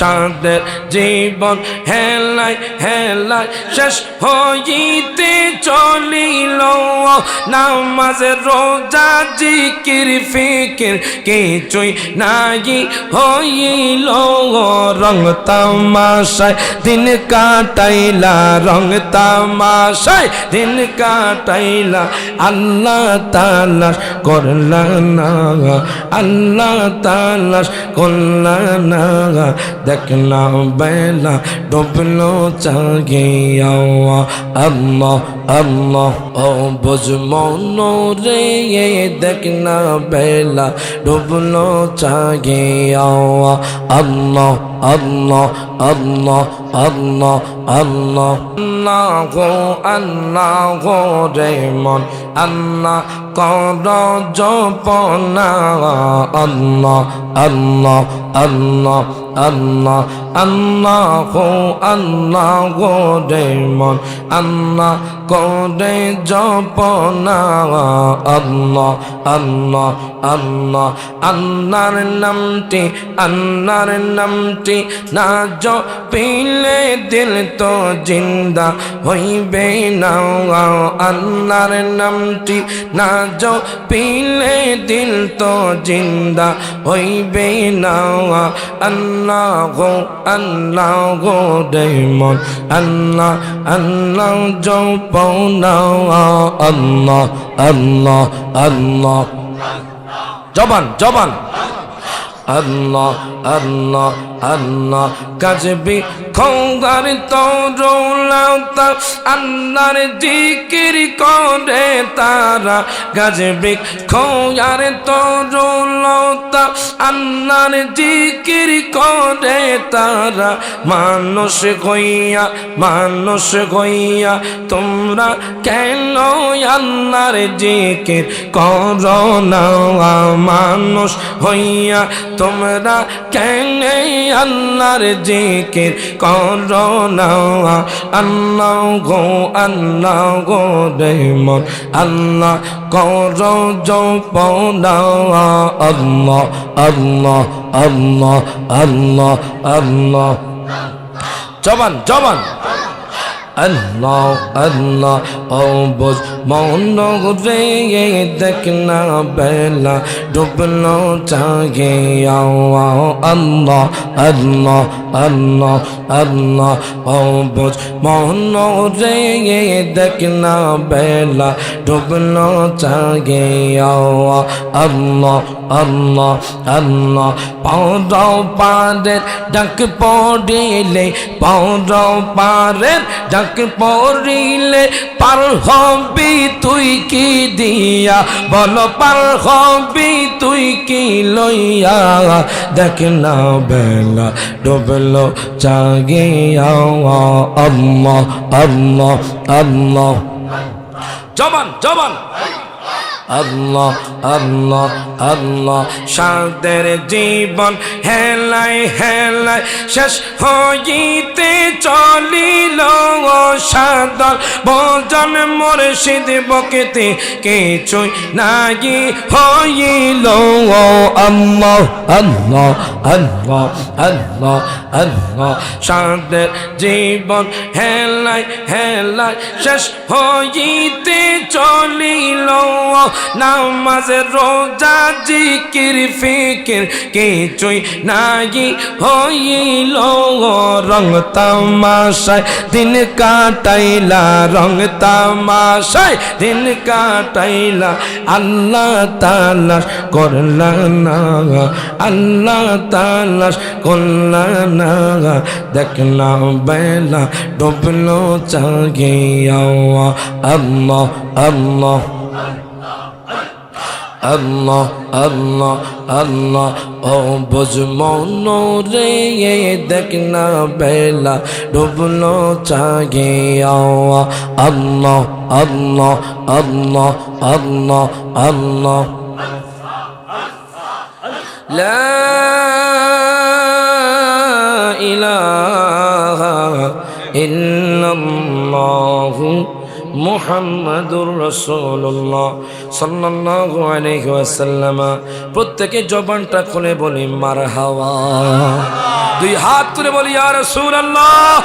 সাদের জীবন হেলাই হেলাই শেষ হইতে চলিল। নামাজ রোজা, জিকির, ফিকির কিছুই নাই হইল। রং তামাশায় দিন কাটাইলা, রং তামাশায় দিন কাটাইলা। আল্লাহ তালাশ করলা না আল্লাহ তালাশ করলা না দেখলা বেলা ডুবলো চাগিয়া আল্লাহ আল্লাহ ও বুঝ মন রে দেখলা বেলা ডুবলো চাগিয়া আল্লাহ আল্লাহ আল্লাহ আল্লাহ আল্লাহ। আল্লাহ আল্লাহ রে মন আল্লাহ কর জপনা। আল্লাহ আল্লাহ আল্লাহ আল্লাহ। আল্লাহ আল্লাহ গো রে মন আল্লাহ করে জপনা, আল্লাহ আল্লাহ আল্লাহ নামটি, আল্লাহর নামটি না জপিলে দিল তো জিন্দা হইবে না, আল্লাহর নামটি না জপিলে দিল তো জিন্দা হইবে না, আল্লাহ আল্লাহ গো দেমন আল্লাহ আল্লাহ জপনা আল্লাহ আল্লাহ আল্লাহ। জবান জবান। আল্লাহ আল্লাহ আল্লাহ। কাজবি খঙ্গার তরুলাতা আল্লাহর জিকির করে তারা। গাজবি খঙ্গার তরুলতা আল্লাহর জিকির করে তারা। মানুষ হইয়া মানুষ হইয়া, তোমরা কেন আল্লাহর জিকির করো না? মানুষ হইয়া তোমরা কেন আল্লাহর জিকির করো না? আল্লাহ গো আল্লাহ গো রেমন আল্লাহ করো জপনা আল্লাহ আল্লাহ আল্লাহ আল্লাহ আল্লাহ। জবান জবান। আল্লাহ আল্লাহ ও বোঝ মন রে দেখ না বেলা, ডুবলো চাগে আল্লাহ আল্লাহ আল্লাহ আল্লাহ বোঝ মন রে দেখ না বেলা, ডুবলো চাগে আল্লাহ আল্লাহ আল্লাহ। পাও পারের ডাক পড়িলে পাও পারের ডাক পড়িলে পার হবি তুই কি দিয়া? বল পার হবি তুই কি লইয়া? দেখ না বেলা ডুবলো চাগিয়া আম্মা আম্মা আম্মা। জবান জবান। আল্লাহ আল্লাহ আল্লাহ। সাদের জীবন হেলাই হেলাই। শেষ হইতে চলিল সাদর ভোজন মুর্শিদ বকেতে। কিছুই নাগি হইল আল্লাহ আল্লাহ আল্লাহ আল্লাহ আল্লাহ। সাদের জীবন হেলাই হেলাই। শেষ হইতে চলিল নামাজ রোজা, জিকির, ফিকির কিছুই নাই। হইল রং তামাশায়, দিন কাটাইলা রং তামাশায়, দিন কাটাইলা আল্লাহ তালাশ করলা না আল্লাহ তালাশ করলা না বেলা ডুবলো চাগিয়া আল্লাহ আল্লাহ। আল্লাহ আল্লাহ আল্লাহ ও বুঝ মন রে দেখ না বেলা ডুবলো চাগে আল্লাহ আল্লাহ আল্লাহ আল্লাহ আল্লাহ لا إله إلا الله মুহাম্মাদুর রসুল্লাহ সাল্লাল্লাহু আলাইহি ওয়াসাল্লাম। প্রত্যেকে জবানটা খুলে বলি, মারহাবা। দুই হাত তুলে বলি আর আল্লাহ